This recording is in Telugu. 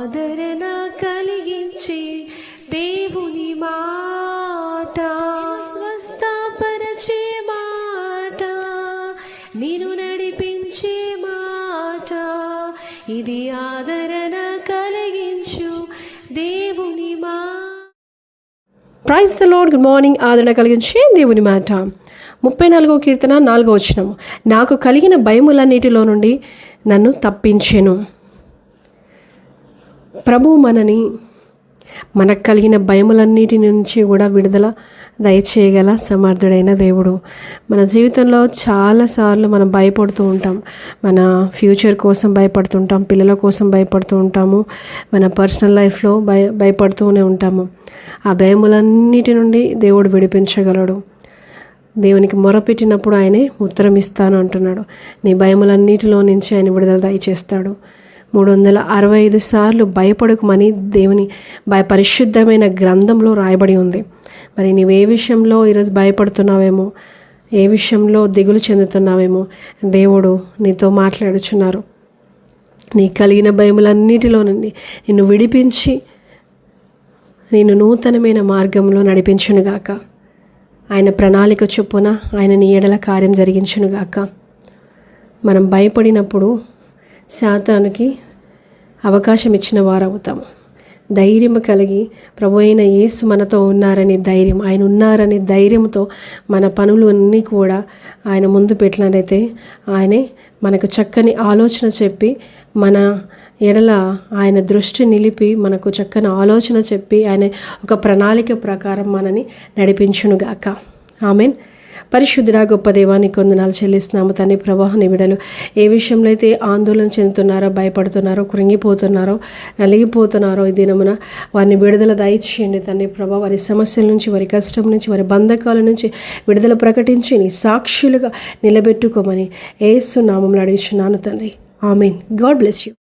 ఆదరణ కలిగించే దేవుని మాట. స్వస్థపరచే మాట. నేను నడిపించే మాట. ఇది ఆదరణ కలిగించు దేవుని మా. Praise the Lord good morning ఆదరణ కలిగించే దేవుని మాట. ముప్పై నాలుగో కీర్తన నాలుగో వచనం. నాకు కలిగిన భయములన్నిటిలో నుండి నన్ను తప్పించెను. ప్రభు మనని మనకు కలిగిన భయములన్నిటి నుంచి కూడా విడుదల దయచేయగల సమర్థుడైన దేవుడు. మన జీవితంలో చాలాసార్లు మనం భయపడుతూ ఉంటాం. మన ఫ్యూచర్ కోసం భయపడుతుంటాం పిల్లల కోసం భయపడుతూ ఉంటాము. మన పర్సనల్ లైఫ్లో భయ భయపడుతూనే ఉంటాము. ఆ భయములన్నిటి నుండి దేవుడు విడిపించగలడు. దేవునికి మొరపెట్టినప్పుడు ఆయనే ఉత్తరం ఇస్తాను అంటున్నాడు. నీ భయములన్నిటిలో నుంచి ఆయన విడుదల దయచేస్తాడు. మూడు వందల అరవై ఐదు సార్లు భయపడకమని దేవుని భయ పరిశుద్ధమైన గ్రంథంలో రాయబడి ఉంది. మరి నీవు ఏ విషయంలో ఈరోజు భయపడుతున్నావేమో ఏ విషయంలో దిగులు చెందుతున్నావేమో దేవుడు నీతో మాట్లాడుచున్నారు. నీ కలిగిన భయములన్నిటిలో నుండి నిన్ను విడిపించి నేను నూతనమైన మార్గంలో నడిపించునుగాక. ఆయన ప్రణాళిక చొప్పున ఆయన నీ ఎడల కార్యం జరిగించునుగాక. మనం భయపడినప్పుడు శాతానికి అవకాశం ఇచ్చిన వారవుతాము. ధైర్యం కలిగి ప్రభు అయిన యేసు మనతో ఉన్నారని ధైర్యం ఆయన ఉన్నారనే ధైర్యంతో మన పనులు అన్నీ కూడా ఆయన ముందు పెట్టినట్లయితే ఆయనే మనకు చక్కని ఆలోచన చెప్పి మన ఎడల ఆయన దృష్టి నిలిపి మనకు చక్కని ఆలోచన చెప్పి ఆయన ఒక ప్రణాళిక ప్రకారం మనని నడిపించునుగాక. ఆమెన్. పరిశుద్ధుడా గొప్ప దేవానికి కొందనాలు చెల్లిస్తున్నాము. తండ్రి ప్రవాహ నిబిడలు ఏ విషయంలో అయితే ఆందోళన చెందుతున్నారో భయపడుతున్నారో కృంగిపోతున్నారో నలిగిపోతున్నారో ఈ దినమున వారిని విడుదల దయచేయండి. తన్ని ప్రభా వారి సమస్యల నుంచి వారి కష్టం నుంచి వారి బంధకాల నుంచి విడుదల ప్రకటించి నీ సాక్షులుగా నిలబెట్టుకోమని ఏసు నామంలో అడిగిచున్నాను తండ్రి. ఆమెన్. God bless you.